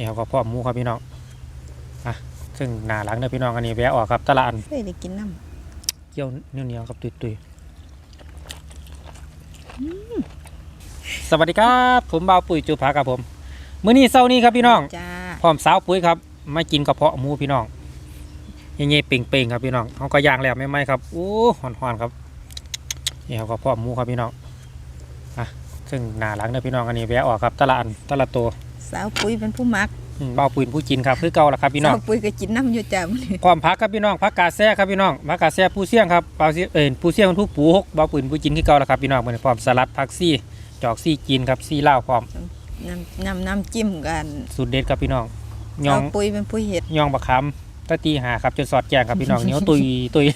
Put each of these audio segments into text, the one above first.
นี่ครับก็พ่อหมูครับพี่น้องอะซึ่งหนาหลังเด้อพี่น้องอันนี้แวะออกครับตลาดเคยได้กินน้เกี่ยวเหนียวๆกับตุยๆสวัสดีครับ ผมบ่าวปุ๋ยจูผาครับผมมื้อนี้เช้านี้ครับพี่น้องำจ้าพร้อมสาวปุ๋ยครับมากินกระเพาะหมูพี่น้องเงี้ยๆเป่งๆครับพี่น้องเขาก็ย่างแล้วไม่ไหมครับโอ้หอนๆครับนี่ครับกระเพาะหมูครับพี่น้องอะซึ่งหนาหลังเด้อพี่น้องอันนี้แวะออกครับตลาดตลาดโตว สาวปุ๋ยเป็นผู้มักอืมบ่าวปุ๋ยผู้กินครับคือเก่าละครับพี่น้องสาวปุ๋ยก็กินน้ำอยู่จ้ามื้อนี้พร้อมพักครับพี่น้องพักกาแซ่ครับพี่น้องพักกาแซ่ผู้เสี่ยงครับบ่าวเสี่ยงเอ็นผู้เสี่ยงผู้ปลูกบ่าวปุ๋ยผู้กินคือเก่าละครับพี่น้องมื้อนี้พร้อมสลัดผักซี่จอกซี่กินครับซี่ลาวพร้อมน้ำน้ำน้ำจิ้มกันสูตรเด็ดครับพี่น้องยอสางวปุ๋ยเป็นผู้เฮ็ดย่องบักคำตะตีหาครับจนสอดแจงครับพี่น้องเหนียวตุยตุย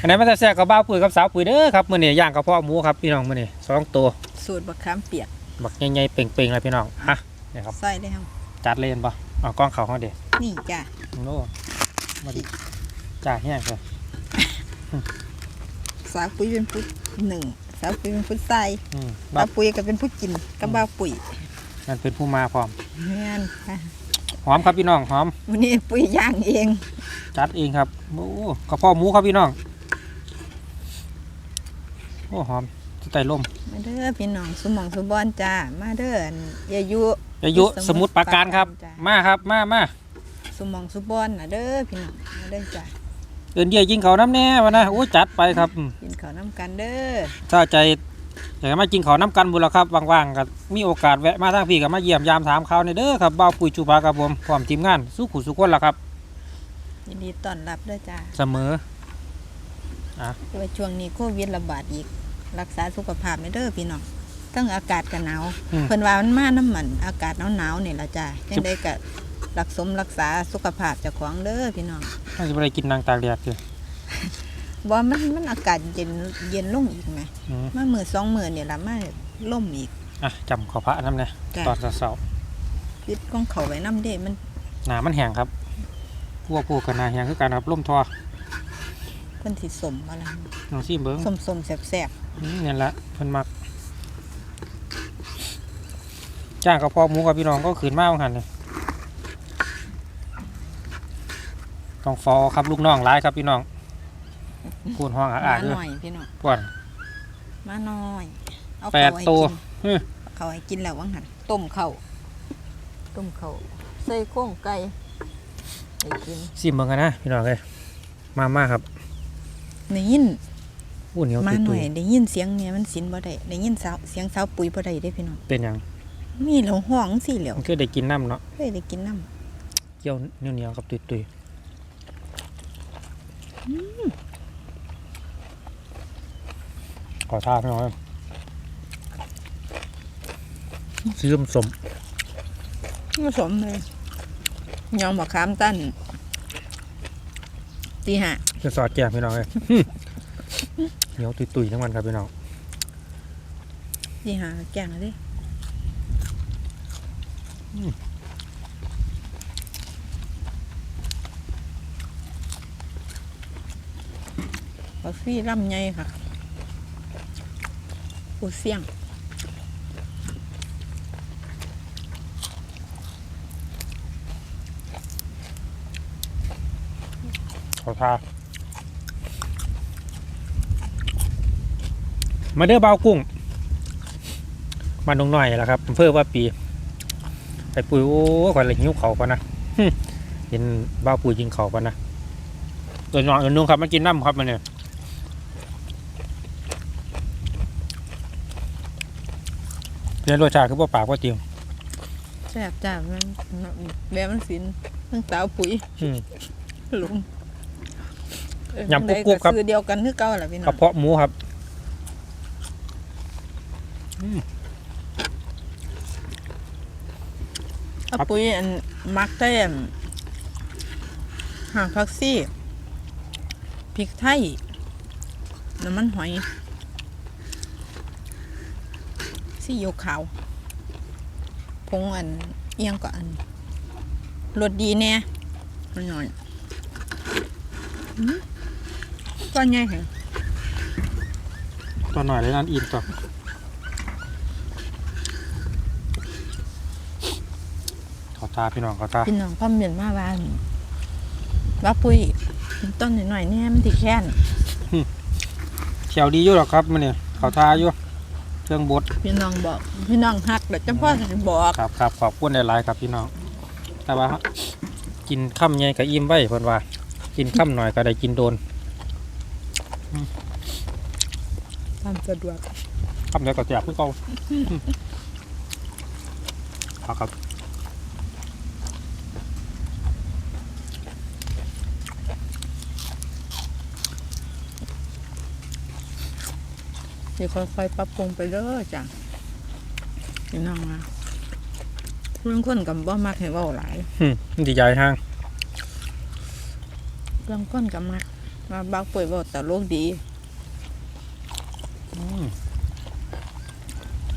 อันนั้นมันจะแซ่บกับบ้าวปุ๋ยกับสาวปุ๋ยเด้อครับมื้อนี้ย่างกระเพาะหมูครับพี่น้องมื้อนี้สองตัวสูตรบักขามเปียกบักใหญ่ๆเป่งๆเลยพี่น้องฮะ นี่ครับ ใส่ได้เฮาจัดเลยเห็นปะเอากล้องเขาเขาเด็นี่จ้าโน่มาดิจ่าแห้งเลยสาวปุ๋ยเป็นผู้หนึ่งสาวปุ๋ยเป็นผู้ใส่อืมสาวปุ๋ยก็เป็นผู้กินกับบ่าวปุ๋ยนั่นเป็นผู้มาพร้อมแม่นค่ะหอมครับพี่น้องหอมวันนี้ปุ๋ยย่างเอง จัดเองครับโอ้กระเพาะหมูครับพี่น้องโอ้หอมที่ไต่ล่มมาเด้อพี่น้องสุหมองสุบอนจ้ามาเด้ออันยายุ อายุสมุทรปราการครับ จ้ะ มาครับมามาสุหมองสุบอนน่ะเด้อพี่น้องมาเด้อจ้าเอินเยี่ยยิงเขาน้ำแน่วะนะโอ้จัดไปครับอืมกินข้าวน้ำกันเด้อถ้าใจอยากจะมากินข้าวน้ำกันบุญแล้วครับว่างๆก็มีโอกาสแวะมาทางพี่ก็มาเยี่ยมยามถามข่าวในอยเด้อครับบ่าวปุ๋ยจูปาครับผมพร้อมทีมงานสู้ขู่สู้คนละครับ ยินดีต้อนรับเด้อจ้าเสมอว่าช่วงนี้โควิดระบาดอีก รักษาสุขภาพในเด้อพี่น้อง ตั้งอากาศกันหนาวอืมเพิ่นว่ามันมาน้ำมันอากาศหนาวๆนี่ล่ะจ้าจังได้ก็รักสมรักษาสุขภาพเจ้าของเด้อพี่น้องน่าจะไปกินนางตากแดดเลยบ่มันมันอากาศเย็นเย็นลงอีกไหมอืมมามื้อสองมื้อนี่ล่ะมาล่มอีกอะจำขอพระน้ำเนี่ยตอนเสาร์คิดของเขาไว้น้ำเด้มันหนามันแห้งครับพวกพวกกันหนาแห้งคือกันครับล่มทอเพิ่นสิสมอะไรน้องซีเบิ้งสมๆแซ่บอืมนี่แหละเพิ่นมัก จ้างกระเพาะหมูกับพี่น้องก็ขืนมากหันเลยต้องฟอครับลูกน้องร้ายครับพี่น้องพูดห้องๆอามาอาด้วหน่อยพี่น้องปวด มาหน่อยเอาแปดข้าวให้ตัวกินฮึ เขาให้กินแล้ววังหันต้มข้าวต้มข้าวใส่โค้งไก่ให้กินซิมเบิ่งกันนะพี่น้องเลยมามาครับได้ยินอู้เหนียวมาตุยหตุน่อยยได้ยินเสียงเนี่ยมันสินบ่ได้ได้ยินสาวเสียงสาวปุ๋ยบ่ได้เด้พี่น้องเป็นหยัง มีเหลวห้องสิเหลวมันคือได้กินน้ำเนาะเคยได้กินน้เกี่ยวเหนียวเหนียวๆกับตุยตุยขอทานพี่น้องเลยซื้อมสมำผสมเลยยอมบักขามตั้นตีห้าจะสอดแกงพี่น้องเลย เหนียวตุยตุยๆทั้งวันครับพี่น้องตีห้าแกงเลยอืม กาแฟร่ำใหญ่ค่ะปูเสี่ยงขอทามาเด้อเบากุ้งมาดงหน่อยแหละครับอำเภอว่าปี ไปปุ๋ยโอ้ก่อนเลยหิวเขาปะนะหึเห็นบ้าวปุ๋ยยิงเขาปะนะตัวน้องตัวนุ่งครับมากินน้ำครับมันเนี่ยเรียนรสชาติคือบ่ปากว่าเตียงแซ่บจ้ามันแบบมันสินทั้งสาวปุ๋ยอืมลุงยำกุ๊บกุ๊บครับซื้อเดียวกันคือเก่าแหละพี่น้กอระงเพาะหมูครับ เอาปุ๋ยอันมักแต้มหางผักซี่พริกไทยน้ำมันหอยซี่โยขาวผงอันเอียงก็อันรสดีแน่มันหน่อยก้อนใหญ่แข็งตัวหน่อยเลยนั่นอินต่อ ขอทาพี่น้องเขาทาพี่น้องพ่อมเมียนมาบ้านว่าปุ้ยต้นหน่อยๆเนี่ยมันติแค้นเขียวดีอยู่หรอกครับมันเนี่ยเขาทาอยู่เครื่องบดพี่น้องบอกพี่น้องฮักเดี๋ยวเจ้าพ่อจะบอกครับครับขอบคุณหลายๆครับพี่น้องแต่ว่ากินข้ามใหญ่ก็อิ่มไว้เพิ่นว่า กินข้ามหน่อยก็ได้กินโดนตามสะดวกข้ามเดียวก็แจกเพื่อเก่าเอาครับ เดี๋ยวค่อยๆปรับปรุงไปเด้อจ้ะพี่น้องนะเรื่องคนกับบ่มักให้เว้าหลายอืมดีใจห้างเรื่องคนกับมักว่าบ้าป่วยเว้าแต่โลกดีอืม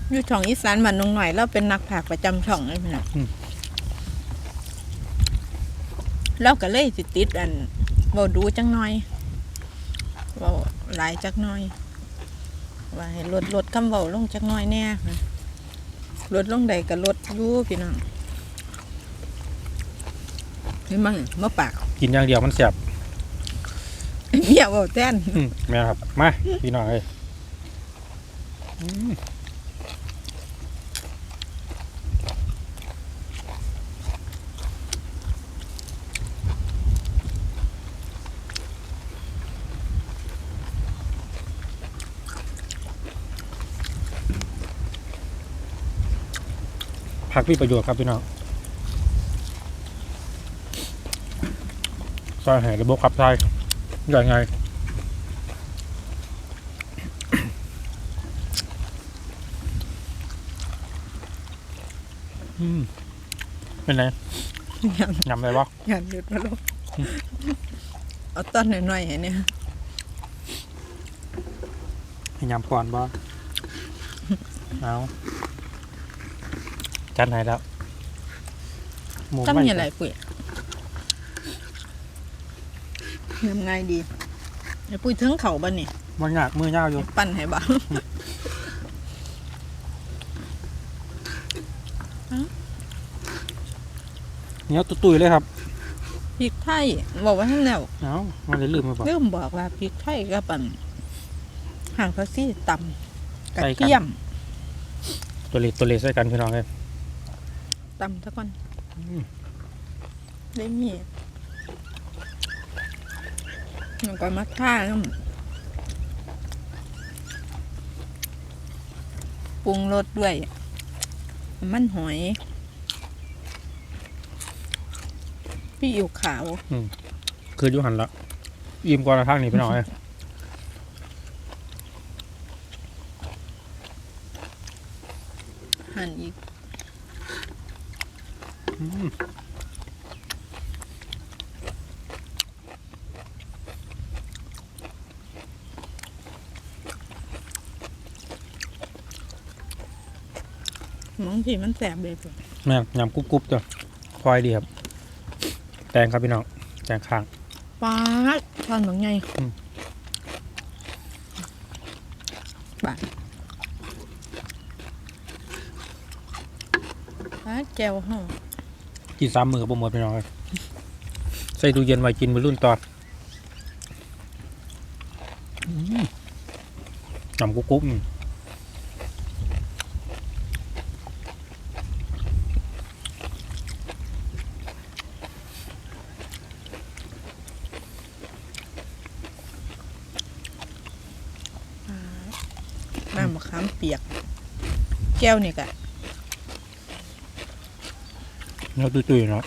อยู่ช่องอีสานบ้านนงหน่อยเราเป็นนักผากประจำช่องเลยพี่น้องเราก็เลยสิติดอันเว้าดูจังหน่อยเว้าหลายจักหน่อย ว่าให้ลดลดคำเว้าลงจักหน่อยแน่ค่ะลดลงใดก็ลดอยู่พี่น้องนี่มั่งมะปากกินอย่างเดียวมันแสบเมียเว้าแทนอืมแม่นครับ มา พี่น้องเอ้ย ผักมีประโยชน์ครับพี่น้องซอยแห่ระบบขับถ่ายยังไงอืมเป็นไงยยำอะไรวะำยำเด็ดมาลงเอาต้นหน่อยๆให้เนี่ยให้ยำก่อนบ่เอา จัดไหนแล้วหมูก็ไม่มีอะไรปุ๋ยยำง่ายดีไอ้ปุ๋ยถึงเขาบ้านนี่มันยากมือยาวอยู่ ปั้นให้บ้างเหนียวตุยๆเลยครับพริกไทยบอกว่าทั้งแล้วเอามันเลยลืมไปบ่เริ่มบอกว่าพริกไทยกับปั่นห่างภาษีต่ำกระใส่กันเทียมตัวเล็กตัวเล็กใส่กันพี่น้องเลย ต่ำสักคนอืมได้มีมันก็มาท่าแล้วปรุงรสด้วย มันหอย พี่อิ๋วขาว คืออยุหันละ อิ่มก่อนละทางนี้พี่น้องเลย หั่นอีก อืม บางทีมันแสบเลยพุ่นแม่งยำกรุบกรุบจ้ะพลอยดีครับ แตงครับพี่น้องแตงข้างป๊าดทอนบางไงอืม บาดป๊าดแก้วห่อกินสามมือบ่หมดพี่น้องเลยใส่ตู้เย็นไว้กินมือรุ่นตอนอืมยำกรุบกรุบอืมะขามเปียก แก้วนี่กะเนื้อตุ้ยๆเนาะ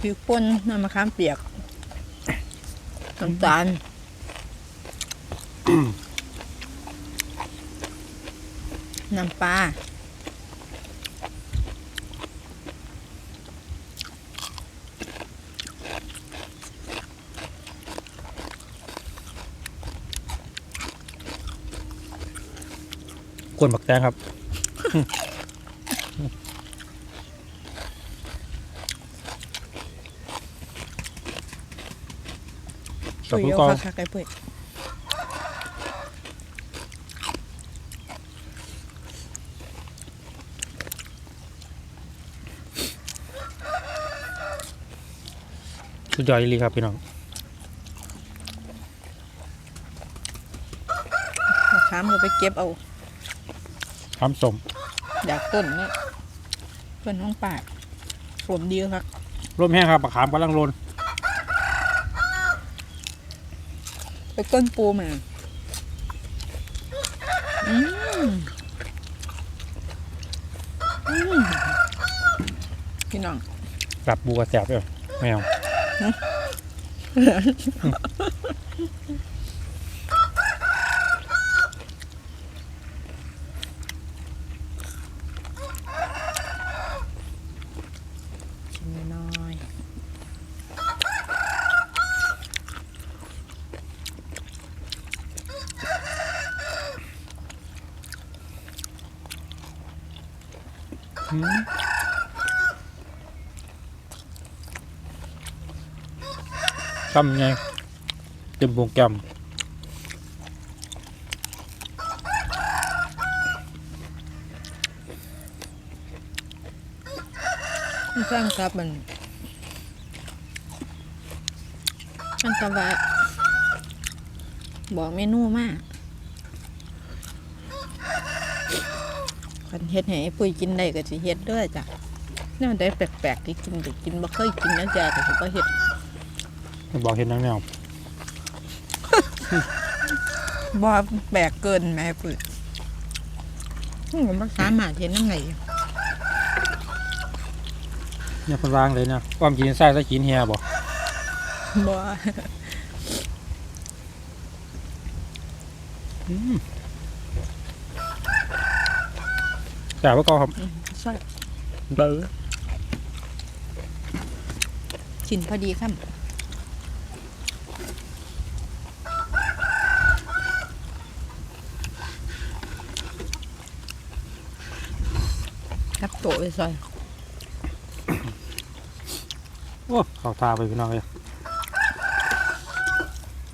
พริกป่นน้ำมะขามเปียกน้ำตาลน้ำปลา กวนบักแตงครับ ขอบคุณกองก่อยสุดยอดเลยครับพี่น้องขามเราไปเก็บเอา ทำสมอยากต้นเนี่ยเพื่อนน้องป่าสวมดีครับร่มแห้งครับปลาขามกำลังโรนไปต้นปูมาอืมอืมพี่น้องกลับบัวแสบเลยแมว ชิ้นน้อยๆ อืม ทำไงเต็มโปรแกรมมันสร้างครับมันมันกะว่าบอกเมนูมาก คันเฮ็ดให้ไอ้ปุ้ยกินได้ก็สิเฮ็ดเด้วยจ้ะเนี่ยได้แปลกๆที่กินก็กินบ่เคยกินนะจ๊ะแต่ก็บ่เฮ็ดบอกเห็นนังแนวบ่แปลกเกินแม่ปุ้ยอืมมันสามารถเฮ็ดนำไงเนี่ยเพนวางเลยเนี่ยความกินไส้ใส่กินเฮียบอก บ่ แต่ว่าก็ครับใช่เบอกินพอดีครับครับโตไปซอยโอ้เข้าตาไปพี่น้องเลย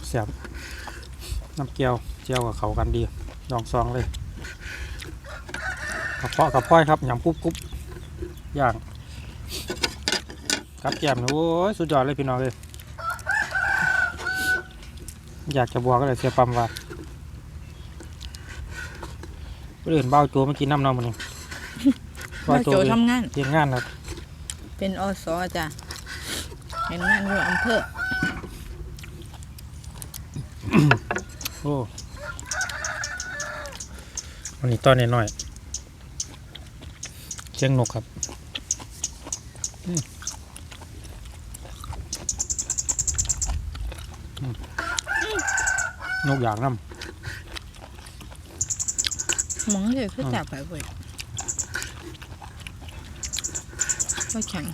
แสบน้ำเกี๊ยวเจียวกับเขากันดีลองซองเลยก ระเพาะกระพ้อยครับยำกรุบกรุบย่างกับแกมเนี่ยโอ้ยสุดยอดเลยพี่น้องเลยอยากจะบอกก็เลยเสียปั๊มว่าคนอื่นเบ้าโจมากินน้ำเน้ำมันนี่ว่าโจทำงานเรียนงานครับเป็นอสจ้ะเห็นงานอยู่อำเภอโอ้วันนี้ต้อนน้อยๆ เชียงนกครับอืมอืมนกอยากน้หมองเลยคือจับไปเว้ยว่าแข็ง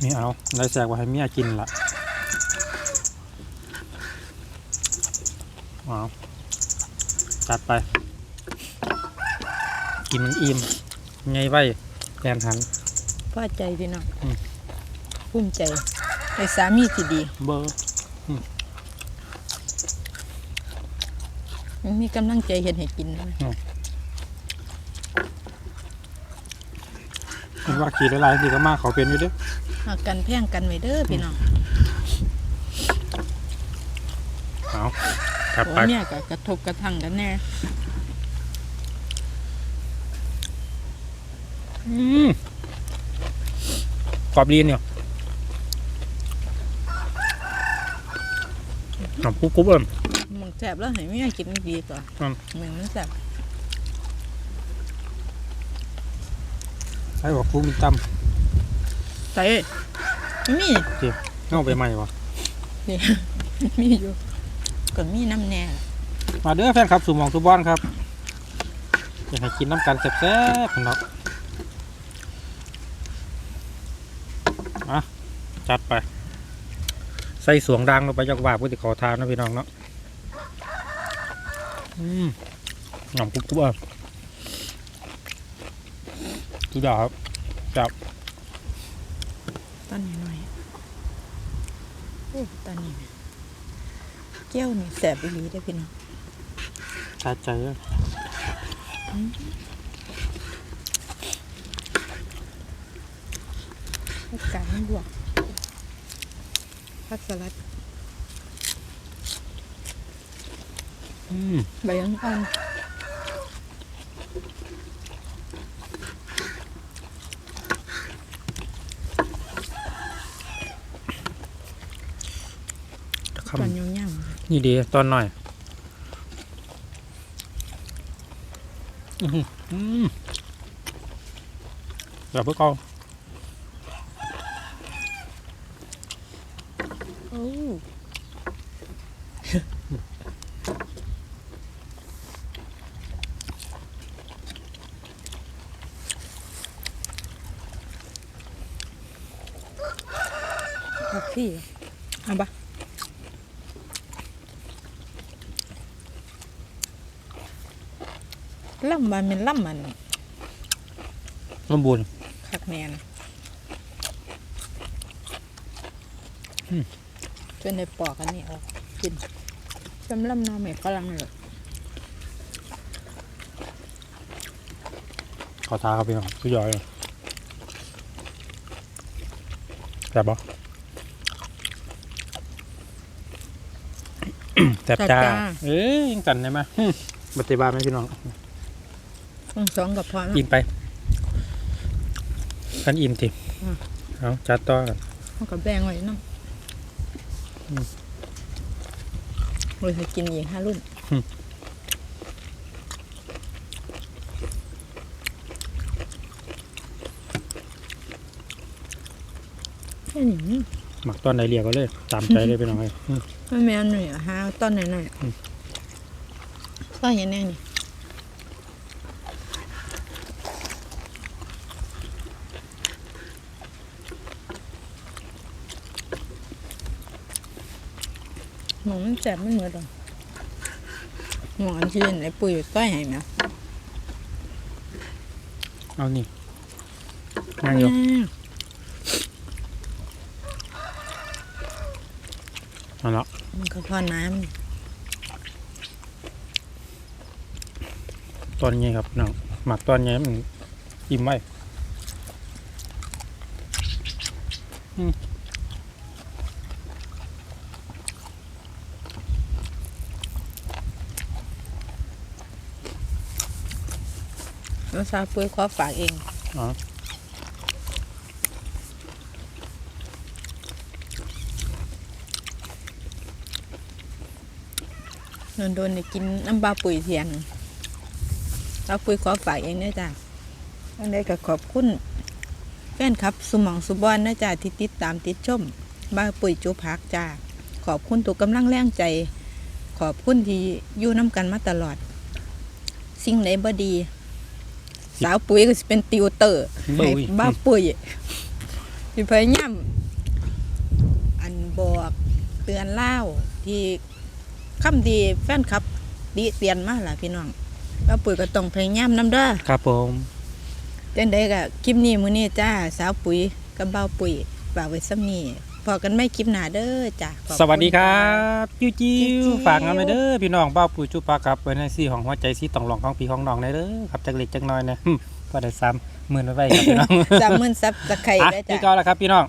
ำนี่เอาได้แสกว่าให้เมียกินละเอาจัดไป กินมันอิ่ม ไงไว้แกนหันพอใจพี่น้องอืมภูมิใจในสามีที่ดีเบอร์มันมีกำลังใจเห็นให้กินนะคิดว่าขี่หลายๆทีก็มาเขาเป็นอยู่เด้อหากันแพ่งกันไว้เด้อพี่น้องเอาครับโอ้ไปเนี่ยก็กระทบกระทั่งกันแน่ อืม กรอบดีเนี่ยหอมกรุบกรุบเอิ่มมันแสบแล้วให้เมียกินดีกว่าอืมเหมือนมันแสบใช่บอกฟูมีตใส่มีำเอาไปใหม่วะนี่มีอยู่ก็มีน้ำแน่ มาเด้อแฟนครับสู่หมองสู่บอนครับอยากให้กินน้ำกันแซ่บๆพี่น้องมา จัดไป ใส่สวงดังลงไปจากว่าพุทธิขอทานนะพี่น้องเนาะอืมหอมกรุบกรุบเอิ่มทุกอย่างครับตอนนี้หน่อยโอ้ตอนนี้นะแก้วนี่แสบอีหลีได้อพี่น้องชาใจเลยอากาศมันบวก ผักสลัดอืมใบอ่อนจะๆคำตอนย่างนี่ดีตอนหน่อยอือหืออืมแบบเพื่อเกา ๆโอ้ ผักพี่เอาปะล่ำมันเป็นล่ำมันลมบุญคักแมนอื มจนได้ปอกอันนี้ออกกินจำลำหนอเม็ดฝรั่งเลยขอทาครับพี่น้องสุดยอดเลยแบบบ่แซ่บจ้า เอ้ยยังกันได้ไหมยปฏิบัติไหมพี่น้องต้องสองกับพอนะอิ่มไปกันอิ่มติอืมเอาจัดต่อกันเขากับแบ่งไว้เน้อง อืมเราจะกินอีกห้ารุ่นอืมแค่นี้หมักตอนไหนเรียกก็เลย ตามใจเลยพี่น้องเลยอืมไม่แม่หน่อยห้าต้นหน่อยอืมๆก็ยังแน่นี่หมองมันแสบมันเหมือนดอกหมองอันที่เล่นไอ้ปุ๋ยต้อยให้ไหมเอานี่นั่งอยู่เอาละมันก็พอน้ำนี่ตอนนี้ครับพี่น้องหมักตอนนี้มันอิ่มไว้แล้วซาปุ้ยขอฝากเองอ๋อโดนโดนๆได้กินน้ำปลาปุ๋ยเทียนปลาปุ๋ยขอฝากเองนะจ้ะอันใดก็ขอบคุณแฟนครับสมองสุบอนนะจ้ะที่ติดตามติดชมบ้าปุ๋ยจูพักจ้าขอบคุณทุกกำลังแรงใจ ขอบคุณที่อยู่น้ำกันมาตลอด สิ่งไหนบ่ดี สาวปุ๋ยก็จะเป็นติวเตอร์เบ้ให้ยบ้าปุ๋ยที่พยายามอันบอกเตือนเล่าที่คำดีแฟนคลับดีเตียนมาล่ะพี่น้องบ้าปุ๋ยก็ต้องพยายามนำเด้อครับผมจังไดก็คลิปนี้มื้อนี้จ้า สาวปุ๋ยกับบ้าปุ๋ยฝากไว้ซ้ำนี้ พอกันไม่คลิปหน้าเด้อจ้าขอบณสวัสดีครับ จิ้วจิ้จิ้ววฝากงานไปเด้อพี่น้องเบ้าปุ๋ยจุปากับไว้ในซี่ของหัวใจซี่ต้องหลองของพี่ของน้องได้เด้อครับจักเล็กจักน้อยนะหึพอได้ซ้ำหมื่นไว้ไว้ครับพี่น้องสามหมื่นซับตะไคร้อะได้นี่จ้าก็แล้วครับพี่น้อง